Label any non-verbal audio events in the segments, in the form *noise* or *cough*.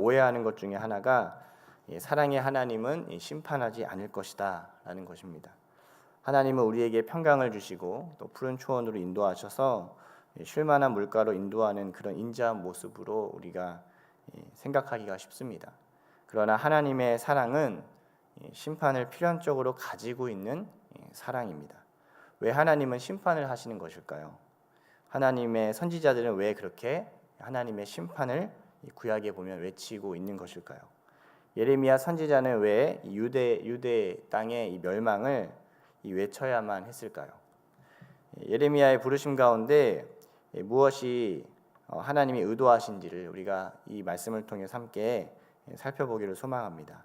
오해하는 것 중에 하나가 예, 사랑의 하나님은 이 심판하지 않을 것이다라는 것입니다. 하나님은 우리에게 평강을 주시고 또 푸른 초원으로 인도하셔서 예, 쉴만한 물가로 인도하는 그런 인자한 모습으로 우리가 예, 생각하기가 쉽습니다. 그러나 하나님의 사랑은 예, 심판을 필연적으로 가지고 있는 예, 사랑입니다. 왜 하나님은 심판을 하시는 것일까요? 하나님의 선지자들은 왜 그렇게 하나님의 심판을 이 구약에 보면 외치고 있는 것일까요? 예레미야 선지자는 왜 유대 유대 땅의 이 멸망을 이 외쳐야만 했을까요? 예레미야의 부르심 가운데 무엇이 어, 하나님이 의도하신지를 우리가 이 말씀을 통해 함께 살펴보기를 소망합니다.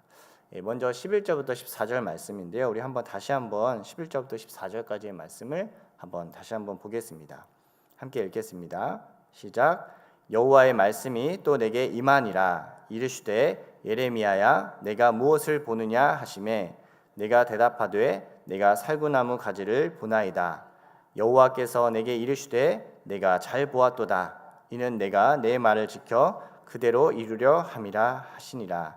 예, 먼저 11절부터 14절 말씀인데요. 우리 한번 다시 한번 11절부터 14절까지의 말씀을 한번 다시 한번 보겠습니다. 함께 읽겠습니다. 시작. 여호와의 말씀이 또 내게 임하니라. 이르시되 예레미야야 내가 무엇을 보느냐 하심에 내가 대답하되 내가 살구나무 가지를 보나이다. 여호와께서 내게 이르시되 내가 잘 보았도다. 이는 내가 내 말을 지켜 그대로 이루려 함이라 하시니라.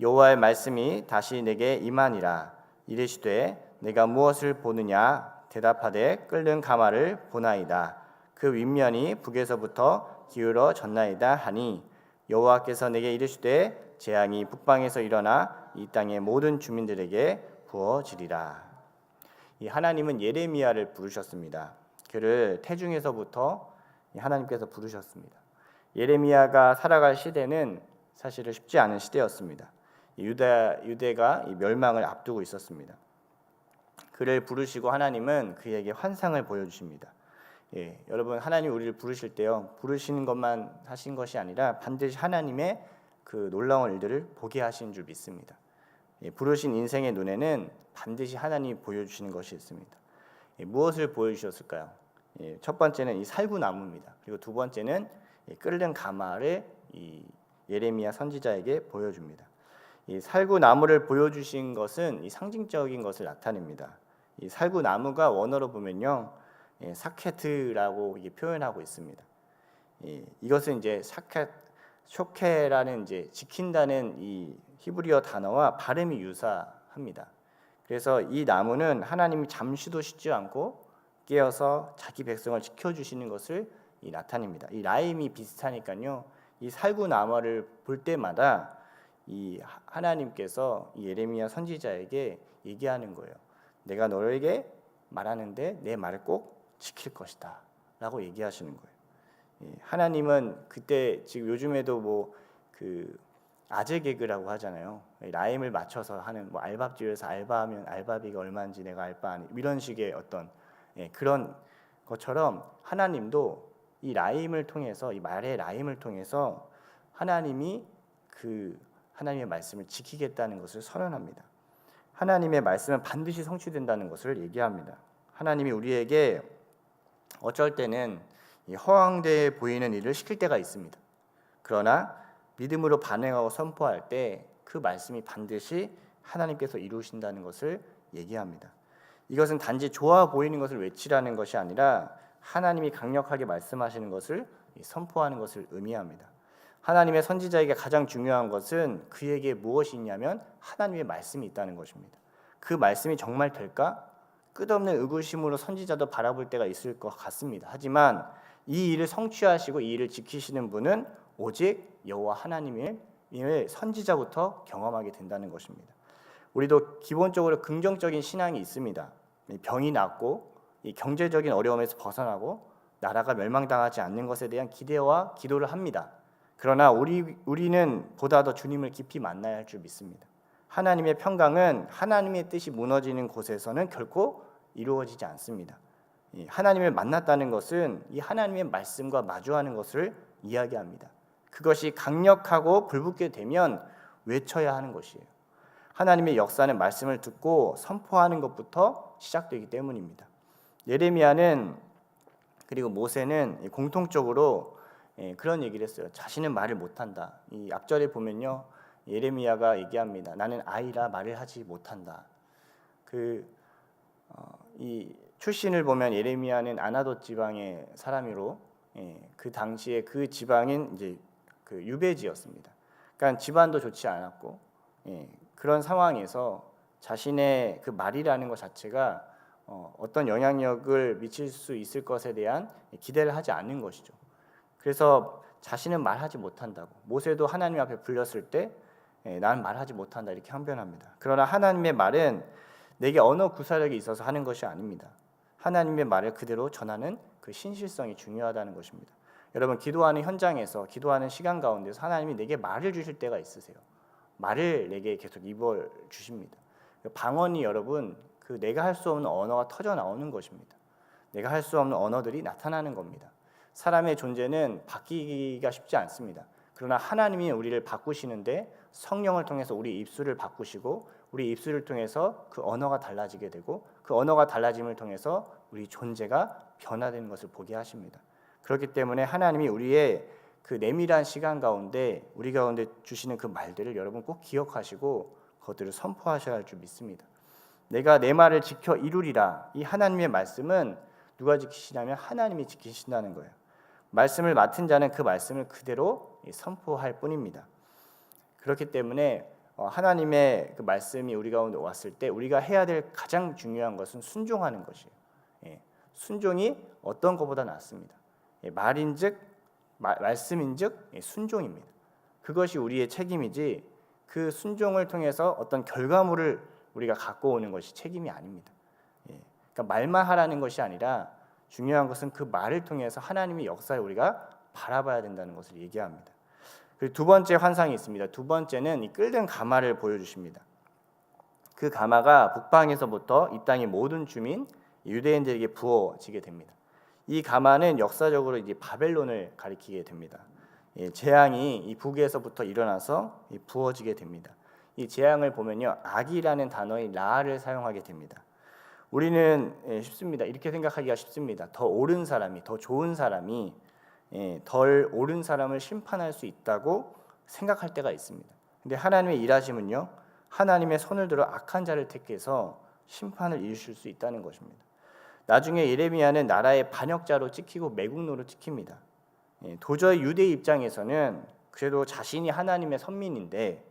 여호와의 말씀이 다시 내게 임하니라. 이르시되 내가 무엇을 보느냐 대답하되 끓는 가마를 보나이다 그 윗면이 북에서부터 기울어 졌나이다 하니 여호와께서 내게 이르시되 재앙이 북방에서 일어나 이 땅의 모든 주민들에게 부어지리라. 이 하나님은 예레미야를 부르셨습니다. 그를 태중에서부터 하나님께서 부르셨습니다. 예레미야가 살아갈 시대는 사실은 쉽지 않은 시대였습니다. 유대 유대가 멸망을 앞두고 있었습니다. 그를 부르시고 하나님은 그에게 환상을 보여주십니다. 예, 여러분 하나님 우리를 부르실 때요 부르시는 것만 하신 것이 아니라 반드시 하나님의 그 놀라운 일들을 보게 하신 줄 믿습니다. 예, 부르신 인생의 눈에는 반드시 하나님이 보여주시는 것이 있습니다. 예, 무엇을 보여주셨을까요? 예, 첫 번째는 이 살구나무입니다. 그리고 두 번째는 예, 끓는 가마를 이 예레미야 선지자에게 보여줍니다. 이 살구나무를 보여주신 것은 이 상징적인 것을 나타냅니다. 이 살구나무가 원어로 보면요 예, 사케트라고 이게 표현하고 있습니다. 예, 이것은 이제 사케 쇼케라는 이제 지킨다는 이 히브리어 단어와 발음이 유사합니다. 그래서 이 나무는 하나님이 잠시도 쉬지 않고 깨어서 자기 백성을 지켜 주시는 것을 이 나타냅니다. 이 라임이 비슷하니까요. 이 살구 나무를 볼 때마다 이 하나님께서 이 예레미야 선지자에게 얘기하는 거예요. 내가 너에게 말하는데 내 말을 꼭 지킬 것이다 라고 얘기하시는 거예요. 예, 하나님은 그때 지금 요즘에도 뭐 그 아재 개그라고 하잖아요. 라임을 맞춰서 하는 뭐 알밥집에서 알바하면 알바비가 얼마인지 내가 알바 아니 이런 식의 어떤 예, 그런 것처럼 하나님도 이 라임을 통해서 이 말의 라임을 통해서 하나님이 그 하나님의 말씀을 지키겠다는 것을 선언합니다. 하나님의 말씀은 반드시 성취된다는 것을 얘기합니다. 하나님이 우리에게 어쩔 때는 허황되어 보이는 일을 시킬 때가 있습니다. 그러나 믿음으로 반응하고 선포할 때 그 말씀이 반드시 하나님께서 이루신다는 것을 얘기합니다. 이것은 단지 좋아 보이는 것을 외치라는 것이 아니라 하나님이 강력하게 말씀하시는 것을 선포하는 것을 의미합니다. 하나님의 선지자에게 가장 중요한 것은 그에게 무엇이 있냐면 하나님의 말씀이 있다는 것입니다. 그 말씀이 정말 될까? 끝없는 의구심으로 선지자도 바라볼 때가 있을 것 같습니다. 하지만 이 일을 성취하시고 이 일을 지키시는 분은 오직 여호와 하나님의 선지자부터 경험하게 된다는 것입니다. 우리도 기본적으로 긍정적인 신앙이 있습니다. 병이 낫고 경제적인 어려움에서 벗어나고 나라가 멸망당하지 않는 것에 대한 기대와 기도를 합니다. 그러나 우리 우리는 보다 더 주님을 깊이 만나야 할 줄 믿습니다. 하나님의 평강은 하나님의 뜻이 무너지는 곳에서는 결코 이루어지지 않습니다. 하나님을 만났다는 것은 이 하나님의 말씀과 마주하는 것을 이야기합니다. 그것이 강력하고 불붙게 되면 외쳐야 하는 것이에요. 하나님의 역사는 말씀을 듣고 선포하는 것부터 시작되기 때문입니다. 예레미야는 그리고 모세는 공통적으로 예, 그런 얘기를 했어요. 자신은 말을 못한다. 이 앞절에 보면요. 예레미야가 얘기합니다. 나는 아이라 말을 하지 못한다. 그이 어, 출신을 보면 예레미야는 아나도 지방의 사람이로 예, 그 당시에 그 지방인 이제 그 유배지였습니다. 그러니까 집안도 좋지 않았고 예, 그런 상황에서 자신의 그 말이라는 것 자체가 어, 어떤 영향력을 미칠 수 있을 것에 대한 기대를 하지 않는 것이죠. 그래서 자신은 말하지 못한다고 모세도 하나님 앞에 불렸을 때 예, 나는 말하지 못한다 이렇게 항변합니다. 그러나 하나님의 말은 내게 언어 구사력이 있어서 하는 것이 아닙니다. 하나님의 말을 그대로 전하는 그 신실성이 중요하다는 것입니다. 여러분 기도하는 현장에서 기도하는 시간 가운데서 하나님이 내게 말을 주실 때가 있으세요. 말을 내게 계속 입어 주십니다. 방언이 여러분 그 내가 할 수 없는 언어가 터져 나오는 것입니다. 내가 할 수 없는 언어들이 나타나는 겁니다. 사람의 존재는 바뀌기가 쉽지 않습니다. 그러나 하나님이 우리를 바꾸시는데 성령을 통해서 우리 입술을 바꾸시고 우리 입술을 통해서 그 언어가 달라지게 되고 그 언어가 달라짐을 통해서 우리 존재가 변화되는 것을 보게 하십니다. 그렇기 때문에 하나님이 우리의 그 내밀한 시간 가운데 우리 가운데 주시는 그 말들을 여러분 꼭 기억하시고 그것들을 선포하셔야 할 줄 믿습니다. 내가 내 말을 지켜 이루리라. 이 하나님의 말씀은 누가 지키시냐면 하나님이 지키신다는 거예요. 말씀을 맡은 자는 그 말씀을 그대로 선포할 뿐입니다. 그렇기 때문에 어, 하나님의 그 말씀이 우리 가운데 왔을 때 우리가 해야 될 가장 중요한 것은 순종하는 것이에요. 예, 순종이 어떤 것보다 낫습니다. 예, 말인즉 말씀인즉 예, 순종입니다. 그것이 우리의 책임이지 그 순종을 통해서 어떤 결과물을 우리가 갖고 오는 것이 책임이 아닙니다. 예, 그러니까 말만 하라는 것이 아니라 중요한 것은 그 말을 통해서 하나님의 역사를 우리가 바라봐야 된다는 것을 얘기합니다. 그리고 두 번째 환상이 있습니다. 두 번째는 이 끌든 가마를 보여주십니다. 그 가마가 북방에서부터 이 땅의 모든 주민 유대인들에게 부어지게 됩니다. 이 가마는 역사적으로 이제 바벨론을 가리키게 됩니다. 예, 재앙이 이 북에서부터 일어나서 부어지게 됩니다. 이 재앙을 보면요, 악이라는 단어의 라를 사용하게 됩니다. 우리는 예, 쉽습니다. 이렇게 생각하기가 쉽습니다. 더 옳은 사람이, 더 좋은 사람이 예, 덜 옳은 사람을 심판할 수 있다고 생각할 때가 있습니다. 근데 하나님의 일하심은요, 하나님의 손을 들어 악한 자를 택해서 심판을 이루실 수 있다는 것입니다. 나중에 예레미야는 나라의 반역자로 찍히고 매국노로 찍힙니다. 예, 도저히 유대 입장에서는 그래도 자신이 하나님의 선민인데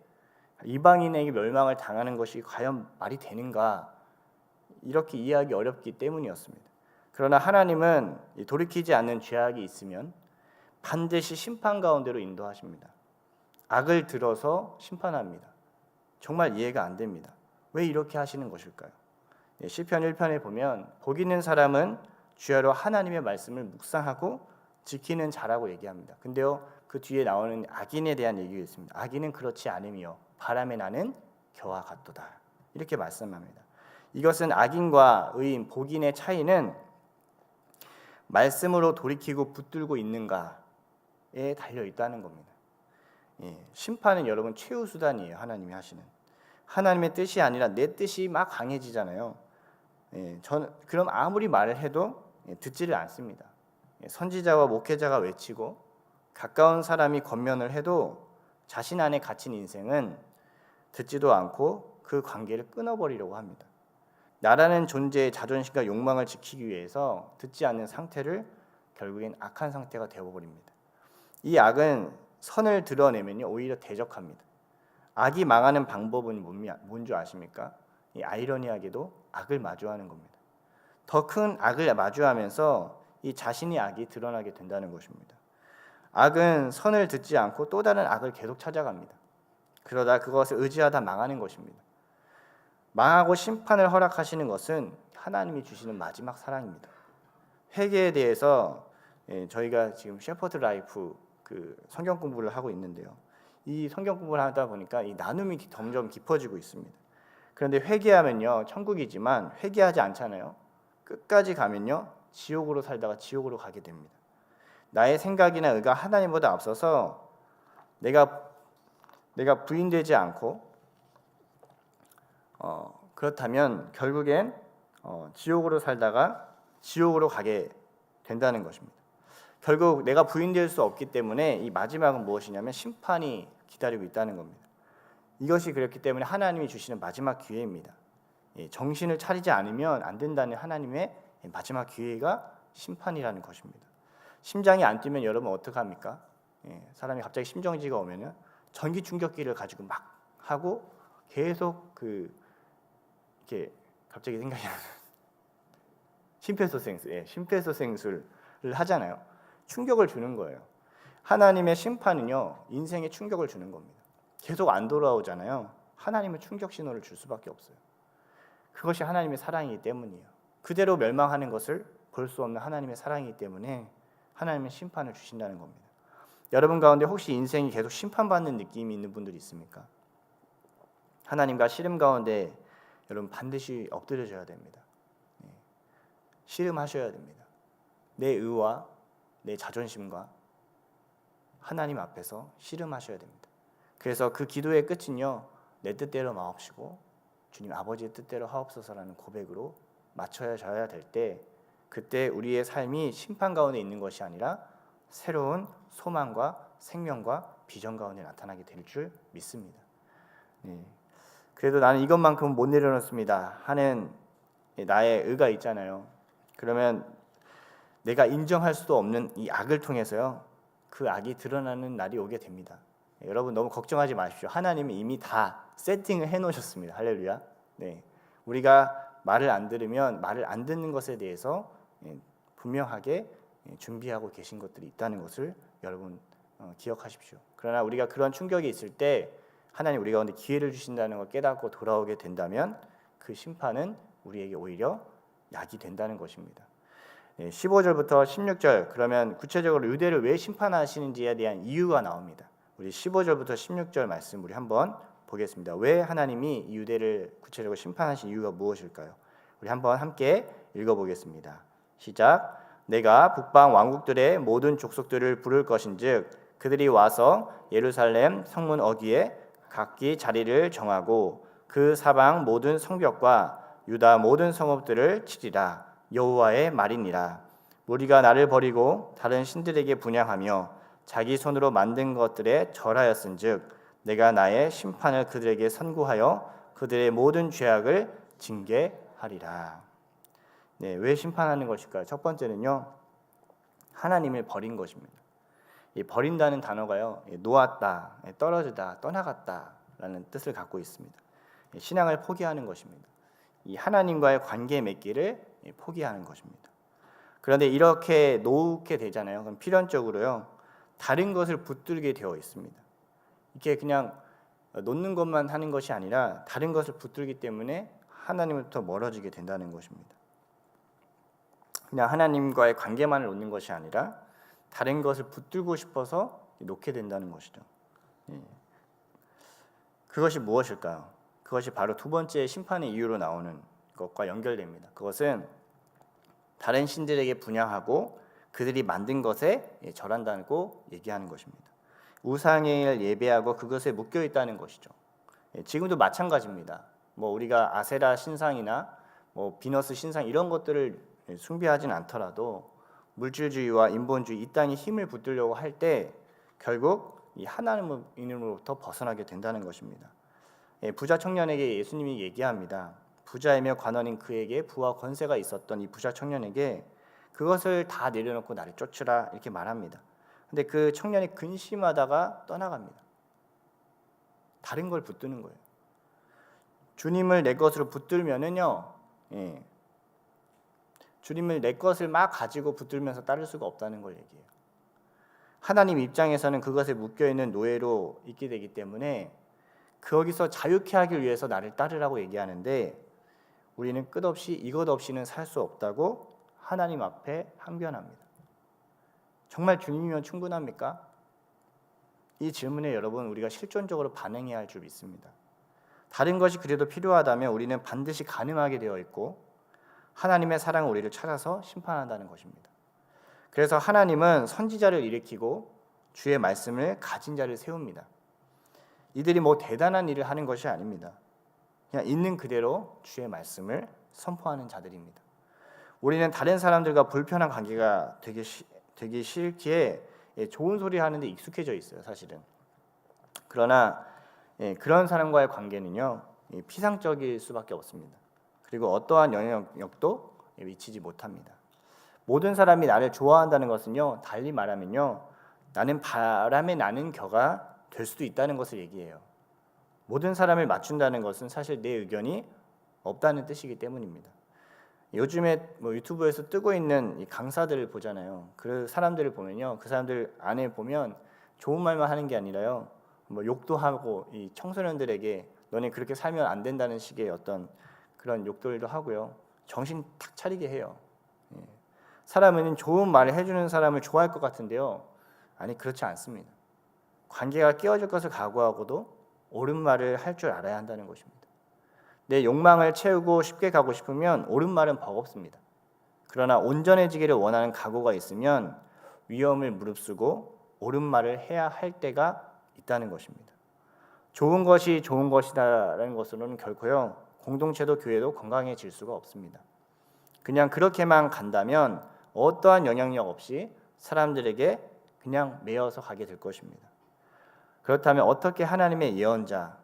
이방인에게 멸망을 당하는 것이 과연 말이 되는가 이렇게 이해하기 어렵기 때문이었습니다. 그러나 하나님은 돌이키지 않는 죄악이 있으면 반드시 심판 가운데로 인도하십니다. 악을 들어서 심판합니다. 정말 이해가 안 됩니다. 왜 이렇게 하시는 것일까요? 예, 시편 1편에 보면 복 있는 사람은 주야로 하나님의 말씀을 묵상하고 지키는 자라고 얘기합니다. 근데요 그 뒤에 나오는 악인에 대한 얘기가 있습니다. 악인은 그렇지 않으며 바람에 나는 겨와 같도다 이렇게 말씀합니다. 이것은 악인과 의인, 복인의 차이는 말씀으로 돌이키고 붙들고 있는가 에 달려 있다는 겁니다. 예, 심판은 여러분 최후 수단이에요. 하나님이 하시는 하나님의 뜻이 아니라 내 뜻이 막 강해지잖아요. 예, 전 그럼 아무리 말을 해도 예, 듣지를 않습니다. 예, 선지자와 목회자가 외치고 가까운 사람이 권면을 해도 자신 안에 갇힌 인생은 듣지도 않고 그 관계를 끊어버리려고 합니다. 나라는 존재의 자존심과 욕망을 지키기 위해서 듣지 않는 상태를 결국엔 악한 상태가 되어버립니다. 이 악은 선을 드러내면요 오히려 대적합니다. 악이 망하는 방법은 뭔지 아십니까? 이 아이러니하게도 악을 마주하는 겁니다. 더 큰 악을 마주하면서 이 자신이 악이 드러나게 된다는 것입니다. 악은 선을 듣지 않고 또 다른 악을 계속 찾아갑니다. 그러다 그것을 의지하다 망하는 것입니다. 망하고 심판을 허락하시는 것은 하나님이 주시는 마지막 사랑입니다. 회개에 대해서 예, 저희가 지금 셰퍼드 라이프 그 성경 공부를 하고 있는데요. 이 성경 공부를 하다 보니까 이 나눔이 점점 깊어지고 있습니다. 그런데 회개하면요 천국이지만 회개하지 않잖아요. 끝까지 가면요 지옥으로 살다가 지옥으로 가게 됩니다. 나의 생각이나 의가 하나님보다 앞서서 내가 내가 부인되지 않고 어, 그렇다면 결국엔 어, 지옥으로 살다가 지옥으로 가게 된다는 것입니다. 결국 내가 부인될 수 없기 때문에 이 마지막은 무엇이냐면 심판이 기다리고 있다는 겁니다. 이것이 그렇기 때문에 하나님이 주시는 마지막 기회입니다. 예, 정신을 차리지 않으면 안 된다는 하나님의 마지막 기회가 심판이라는 것입니다. 심장이 안 뛰면 여러분 어떡 합니까? 예, 사람이 갑자기 심정지가 오면은 전기 충격기를 가지고 막 하고 계속 그 이렇게 갑자기 생각이 나는 *laughs* 심폐소생술, 예, 심폐소생술을 하잖아요. 충격을 주는 거예요. 하나님의 심판은요 인생에 충격을 주는 겁니다. 계속 안 돌아오잖아요. 하나님은 충격 신호를 줄 수밖에 없어요. 그것이 하나님의 사랑이기 때문이에요. 그대로 멸망하는 것을 볼 수 없는 하나님의 사랑이기 때문에 하나님의 심판을 주신다는 겁니다. 여러분 가운데 혹시 인생이 계속 심판받는 느낌이 있는 분들이 있습니까? 하나님과 씨름 가운데 여러분 반드시 엎드려져야 됩니다. 예. 씨름하셔야 됩니다. 내 의와 내 자존심과 하나님 앞에서 씨름하셔야 됩니다. 그래서 그 기도의 끝은요 내 뜻대로 마옵시고 주님 아버지의 뜻대로 하옵소서라는 고백으로 맞춰져야 될 때 그때 우리의 삶이 심판 가운데 있는 것이 아니라 새로운 소망과 생명과 비전 가운데 나타나게 될 줄 믿습니다. 네. 그래도 나는 이것만큼 못 내려놓습니다 하는 나의 의가 있잖아요. 그러면 내가 인정할 수도 없는 이 악을 통해서요 그 악이 드러나는 날이 오게 됩니다. 여러분 너무 걱정하지 마십시오. 하나님이 이미 다 세팅을 해 놓으셨습니다. 할렐루야. 네, 우리가 말을 안 들으면 말을 안 듣는 것에 대해서 예, 분명하게 예, 준비하고 계신 것들이 있다는 것을 여러분 어, 기억하십시오. 그러나 우리가 그런 충격이 있을 때 하나님 우리 가운데 기회를 주신다는 걸 깨닫고 돌아오게 된다면 그 심판은 우리에게 오히려 약이 된다는 것입니다. 15절부터 16절 그러면 구체적으로 유대를 왜 심판하시는지에 대한 이유가 나옵니다. 우리 15절부터 16절 말씀 우리 한번 보겠습니다. 왜 하나님이 유대를 구체적으로 심판하신 이유가 무엇일까요? 우리 한번 함께 읽어보겠습니다. 시작. 내가 북방 왕국들의 모든 족속들을 부를 것인즉 그들이 와서 예루살렘 성문 어귀에 각기 자리를 정하고 그 사방 모든 성벽과 유다 모든 성읍들을 치리라 여호와의 말이니라 무리가 나를 버리고 다른 신들에게 분양하며 자기 손으로 만든 것들에 절하였은즉 내가 나의 심판을 그들에게 선고하여 그들의 모든 죄악을 징계하리라. 네, 왜 심판하는 것일까요? 첫 번째는요. 하나님을 버린 것입니다. 이 버린다는 단어가요. 놓았다, 떨어지다, 떠나갔다라는 뜻을 갖고 있습니다. 신앙을 포기하는 것입니다. 이 하나님과의 관계 맺기를 포기하는 것입니다. 그런데 이렇게 놓게 되잖아요. 그럼 필연적으로요. 다른 것을 붙들게 되어 있습니다. 이게 그냥 놓는 것만 하는 것이 아니라 다른 것을 붙들기 때문에 하나님부터 멀어지게 된다는 것입니다. 그냥 하나님과의 관계만을 놓는 것이 아니라 다른 것을 붙들고 싶어서 놓게 된다는 것이죠. 예. 그것이 무엇일까요? 그것이 바로 두 번째 심판의 이유로 나오는 것과 연결됩니다. 그것은 다른 신들에게 분양하고 그들이 만든 것에 예, 절한다고 얘기하는 것입니다. 우상을 예배하고 그것에 묶여 있다는 것이죠. 예, 지금도 마찬가지입니다. 뭐 우리가 아세라 신상이나 뭐 비너스 신상 이런 것들을 숭배하진 않더라도 물질주의와 인본주의 이 땅에 힘을 붙들려고 할 때 결국 이 하나님의 이름으로부터 벗어나게 된다는 것입니다. 예, 부자 청년에게 예수님이 얘기합니다. 부자이며 관원인 그에게 부와 권세가 있었던 이 부자 청년에게 그것을 다 내려놓고 나를 쫓으라 이렇게 말합니다. 근데 그 청년이 근심하다가 떠나갑니다. 다른 걸 붙드는 거예요. 주님을 내 것으로 붙들면은요, 예, 주님을 내 것을 막 가지고 붙들면서 따를 수가 없다는 걸 얘기해요. 하나님 입장에서는 그것에 묶여 있는 노예로 있게 되기 때문에 거기서 자유케 하기 위해서 나를 따르라고 얘기하는데 우리는 끝없이 이것 없이는 살 수 없다고 하나님 앞에 항변합니다. 정말 주님이면 충분합니까? 이 질문에 여러분 우리가 실존적으로 반응해야 할 줄 믿습니다. 다른 것이 그래도 필요하다면 우리는 반드시 가능하게 되어 있고 하나님의 사랑은 우리를 찾아서 심판한다는 것입니다. 그래서 하나님은 선지자를 일으키고 주의 말씀을 가진 자를 세웁니다. 이들이 뭐 대단한 일을 하는 것이 아닙니다. 그냥 있는 그대로 주의 말씀을 선포하는 자들입니다. 우리는 다른 사람들과 불편한 관계가 되기, 시, 되기 싫기에 예, 좋은 소리 하는데 익숙해져 있어요, 사실은. 그러나 예, 그런 사람과의 관계는요 피상적일 수밖에 없습니다. 그리고 어떠한 영향력도 미치지 못합니다. 모든 사람이 나를 좋아한다는 것은요 달리 말하면요 나는 바람에 나는 겨가 될 수도 있다는 것을 얘기해요. 모든 사람을 맞춘다는 것은 사실 내 의견이 없다는 뜻이기 때문입니다. 요즘에 뭐 유튜브에서 뜨고 있는 이 강사들을 보잖아요. 그 사람들을 보면요, 그 사람들 안에 보면 좋은 말만 하는 게 아니라요, 뭐 욕도 하고 이 청소년들에게 너네 그렇게 살면 안 된다는 식의 어떤 그런 욕들도 하고요, 정신 탁 차리게 해요. 예. 사람은 좋은 말을 해주는 사람을 좋아할 것 같은데요, 아니 그렇지 않습니다. 관계가 깨어질 것을 각오하고도 옳은 말을 할 줄 알아야 한다는 것입니다. 내 욕망을 채우고 쉽게 가고 싶으면 옳은 말은 버겁습니다. 그러나 온전해지기를 원하는 각오가 있으면 위험을 무릅쓰고 옳은 말을 해야 할 때가 있다는 것입니다. 좋은 것이 좋은 것이다라는 것으로는 결코요 공동체도 교회도 건강해질 수가 없습니다. 그냥 그렇게만 간다면 어떠한 영향력 없이 사람들에게 그냥 매여서 가게 될 것입니다. 그렇다면 어떻게 하나님의 예언자,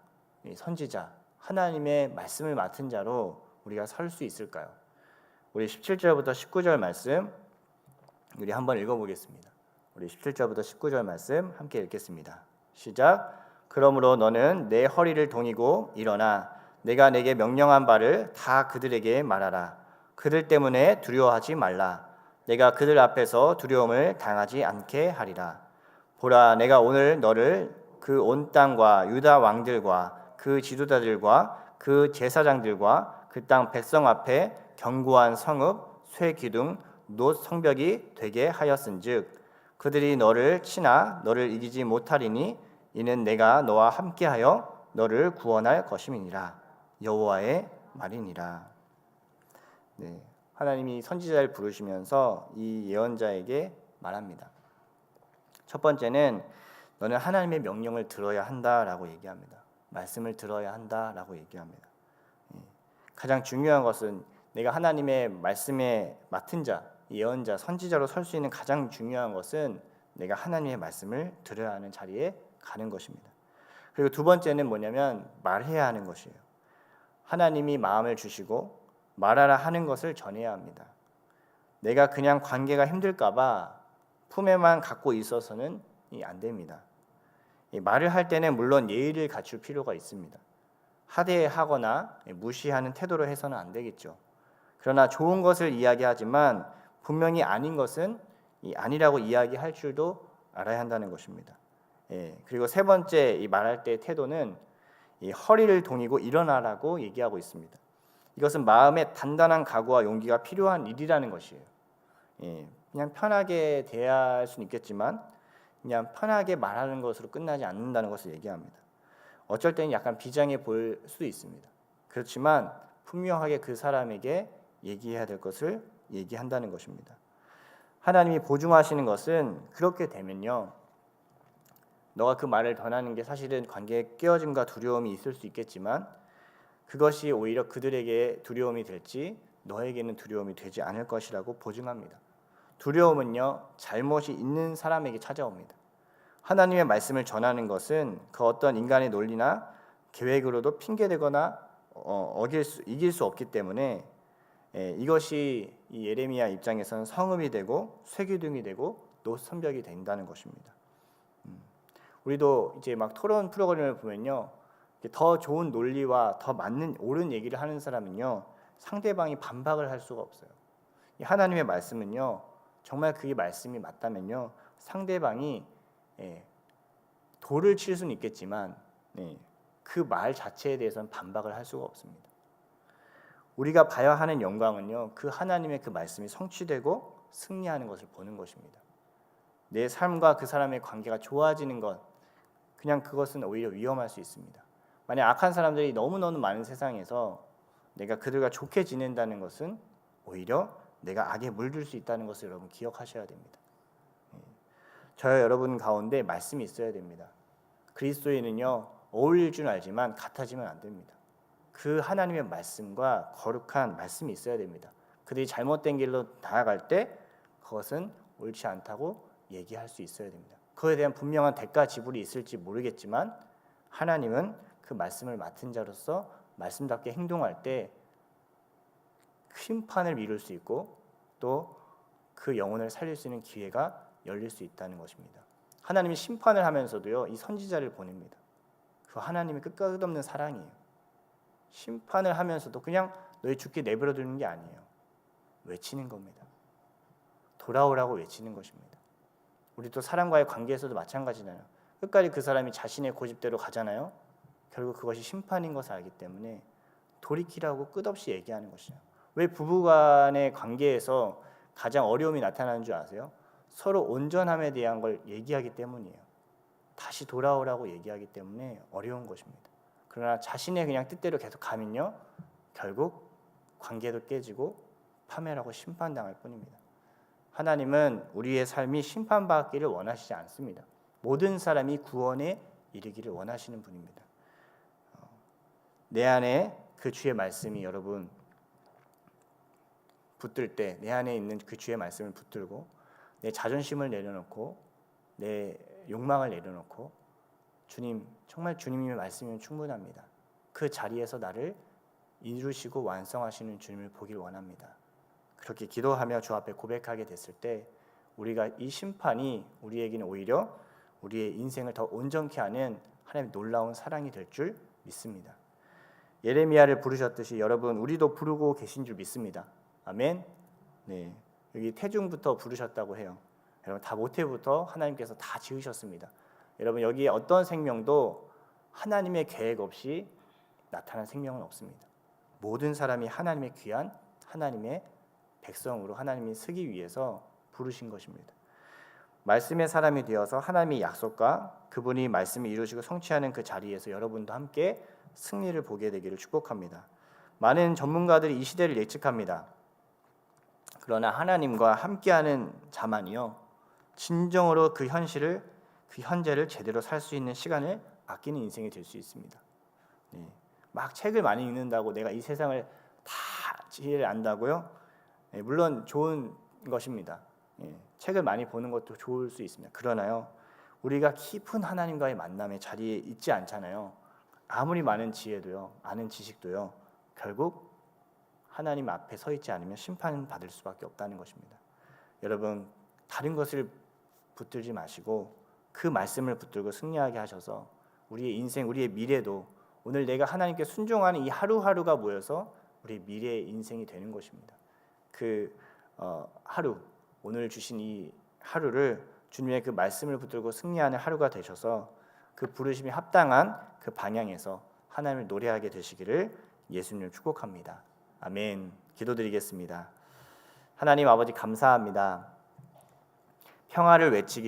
선지자, 하나님의 말씀을 맡은 자로 우리가 설 수 있을까요? 우리 17절부터 19절 말씀 우리 한번 읽어보겠습니다. 우리 17절부터 19절 말씀 함께 읽겠습니다. 시작. 그러므로 너는 내 허리를 동이고 일어나 내가 내게 명령한 바를 다 그들에게 말하라. 그들 때문에 두려워하지 말라. 내가 그들 앞에서 두려움을 당하지 않게 하리라. 보라, 내가 오늘 너를 그 온 땅과 유다 왕들과 그 지도자들과 그 제사장들과 그 땅 백성 앞에 견고한 성읍, 쇠 기둥, 놋 성벽이 되게 하였은즉 그들이 너를 치나 너를 이기지 못하리니 이는 내가 너와 함께하여 너를 구원할 것임이니라 여호와의 말이니라. 네, 하나님이 선지자를 부르시면서 이 예언자에게 말합니다. 첫 번째는 너는 하나님의 명령을 들어야 한다라고 얘기합니다. 말씀을 들어야 한다라고 얘기합니다. 예. 가장 중요한 것은 내가 하나님의 말씀에 맡은 자, 예언자, 선지자로 설 수 있는 가장 중요한 것은 내가 하나님의 말씀을 들어야 하는 자리에 가는 것입니다. 그리고 두 번째는 뭐냐면 말해야 하는 것이에요. 하나님이 마음을 주시고 말하라 하는 것을 전해야 합니다. 내가 그냥 관계가 힘들까봐 품에만 갖고 있어서는 안 됩니다. 말을 할 때는 물론 예의를 갖출 필요가 있습니다. 하대하거나 무시하는 태도로 해서는 안 되겠죠. 그러나 좋은 것을 이야기하지만 분명히 아닌 것은 아니라고 이야기할 줄도 알아야 한다는 것입니다. 예, 그리고 세 번째 이 말할 때 태도는 허리를 동이고 일어나라고 얘기하고 있습니다. 이것은 마음의 단단한 각오와 용기가 필요한 일이라는 것이에요. 예, 그냥 편하게 대할 수는 있겠지만 그냥 편하게 말하는 것으로 끝나지 않는다는 것을 얘기합니다. 어쩔 때는 약간 비장해 보일 수도 있습니다. 그렇지만 분명하게 그 사람에게 얘기해야 될 것을 얘기한다는 것입니다. 하나님이 보증하시는 것은 그렇게 되면요. 너가 그 말을 전하는 게 사실은 관계에 깨어짐과 두려움이 있을 수 있겠지만 그것이 오히려 그들에게 두려움이 될지 너에게는 두려움이 되지 않을 것이라고 보증합니다. 두려움은요 잘못이 있는 사람에게 찾아옵니다. 하나님의 말씀을 전하는 것은 그 어떤 인간의 논리나 계획으로도 핑계대거나 어, 수, 이길 수 없기 때문에 예, 이것이 이 예레미야 입장에서는 성음이 되고 쇠기둥이 되고 노선벽이 된다는 것입니다. 음. 우리도 이제 막 토론 프로그램을 보면요, 더 좋은 논리와 더 맞는 옳은 얘기를 하는 사람은요 상대방이 반박을 할 수가 없어요. 하나님의 말씀은요 정말 그게 말씀이 맞다면요 상대방이 예, 돌을 칠 수는 있겠지만 예, 그말 자체에 대해서는 반박을 할 수가 없습니다. 우리가 봐야 하는 영광은요 그 하나님의 그 말씀이 성취되고 승리하는 것을 보는 것입니다. 내 삶과 그 사람의 관계가 좋아지는 것 그냥 그것은 오히려 위험할 수 있습니다. 만약 악한 사람들이 너무너무 많은 세상에서 내가 그들과 좋게 지낸다는 것은 오히려 내가 악에 물들 수 있다는 것을 여러분 기억하셔야 됩니다. 예. 저와 여러분 가운데 말씀이 있어야 됩니다. 그리스도인은요 어울릴 줄 알지만 같아지면 안 됩니다. 그 하나님의 말씀과 거룩한 말씀이 있어야 됩니다. 그들이 잘못된 길로 나아갈 때 그것은 옳지 않다고 얘기할 수 있어야 됩니다. 그에 대한 분명한 대가 지불이 있을지 모르겠지만 하나님은 그 말씀을 맡은 자로서 말씀답게 행동할 때 심판을 미룰 수 있고 또 그 영혼을 살릴 수 있는 기회가 열릴 수 있다는 것입니다. 하나님이 심판을 하면서도요 이 선지자를 보냅니다. 그 하나님의 끝없는 사랑이에요. 심판을 하면서도 그냥 너희 죽게 내버려 두는 게 아니에요. 외치는 겁니다. 돌아오라고 외치는 것입니다. 우리 또 사람과의 관계에서도 마찬가지잖아요. 끝까지 그 사람이 자신의 고집대로 가잖아요. 결국 그것이 심판인 것을 알기 때문에 돌이키라고 끝없이 얘기하는 것이죠. 왜 부부간의 관계에서 가장 어려움이 나타나는 줄 아세요? 서로 온전함에 대한 걸 얘기하기 때문이에요. 다시 돌아오라고 얘기하기 때문에 어려운 것입니다. 그러나 자신의 그냥 뜻대로 계속 가면요, 결국 관계도 깨지고 파멸하고 심판당할 뿐입니다. 하나님은 우리의 삶이 심판받기를 원하시지 않습니다. 모든 사람이 구원에 이르기를 원하시는 분입니다. 어, 내 안에 그 주의 말씀이 여러분 붙들 때 내 안에 있는 그 주의 말씀을 붙들고 내 자존심을 내려놓고 내 욕망을 내려놓고 주님 정말 주님의 말씀이면 충분합니다. 그 자리에서 나를 이루시고 완성하시는 주님을 보길 원합니다. 그렇게 기도하며 주 앞에 고백하게 됐을 때 우리가 이 심판이 우리에게는 오히려 우리의 인생을 더 온전케 하는 하나님의 놀라운 사랑이 될 줄 믿습니다. 예레미야를 부르셨듯이 여러분 우리도 부르고 계신 줄 믿습니다. 아멘. 네. 여기 태중부터 부르셨다고 해요. 여러분 다 모태부터 하나님께서 다 지으셨습니다. 여러분 여기에 어떤 생명도 하나님의 계획 없이 나타난 생명은 없습니다. 모든 사람이 하나님의 귀한 하나님의 백성으로 하나님이 쓰기 위해서 부르신 것입니다. 말씀의 사람이 되어서 하나님의 약속과 그분이 말씀을 이루시고 성취하는 그 자리에서 여러분도 함께 승리를 보게 되기를 축복합니다. 많은 전문가들이 이 시대를 예측합니다. 그러나 하나님과 함께하는 자만이요 진정으로 그 현실을 그 현재를 제대로 살 수 있는 시간을 아끼는 인생이 될 수 있습니다. 네. 막 책을 많이 읽는다고 내가 이 세상을 다 지혜를 안다고요? 네, 물론 좋은 것입니다. 예, 책을 많이 보는 것도 좋을 수 있습니다. 그러나요, 우리가 깊은 하나님과의 만남의 자리에 있지 않잖아요. 아무리 많은 지혜도요, 아는 지식도요, 결국 하나님 앞에 서 있지 않으면 심판 받을 수밖에 없다는 것입니다. 여러분 다른 것을 붙들지 마시고 그 말씀을 붙들고 승리하게 하셔서 우리의 인생, 우리의 미래도 오늘 내가 하나님께 순종하는 이 하루하루가 모여서 우리 미래의 인생이 되는 것입니다. 그 어, 하루 오늘 주신 이 하루를 주님의 그 말씀을 붙들고 승리하는 하루가 되셔서 그 부르심이 합당한 그 방향에서 하나님을 노래하게 되시기를 예수님을 축복합니다. 아멘. 기도드리겠습니다. 하나님 아버지 감사합니다. 평화를 외치기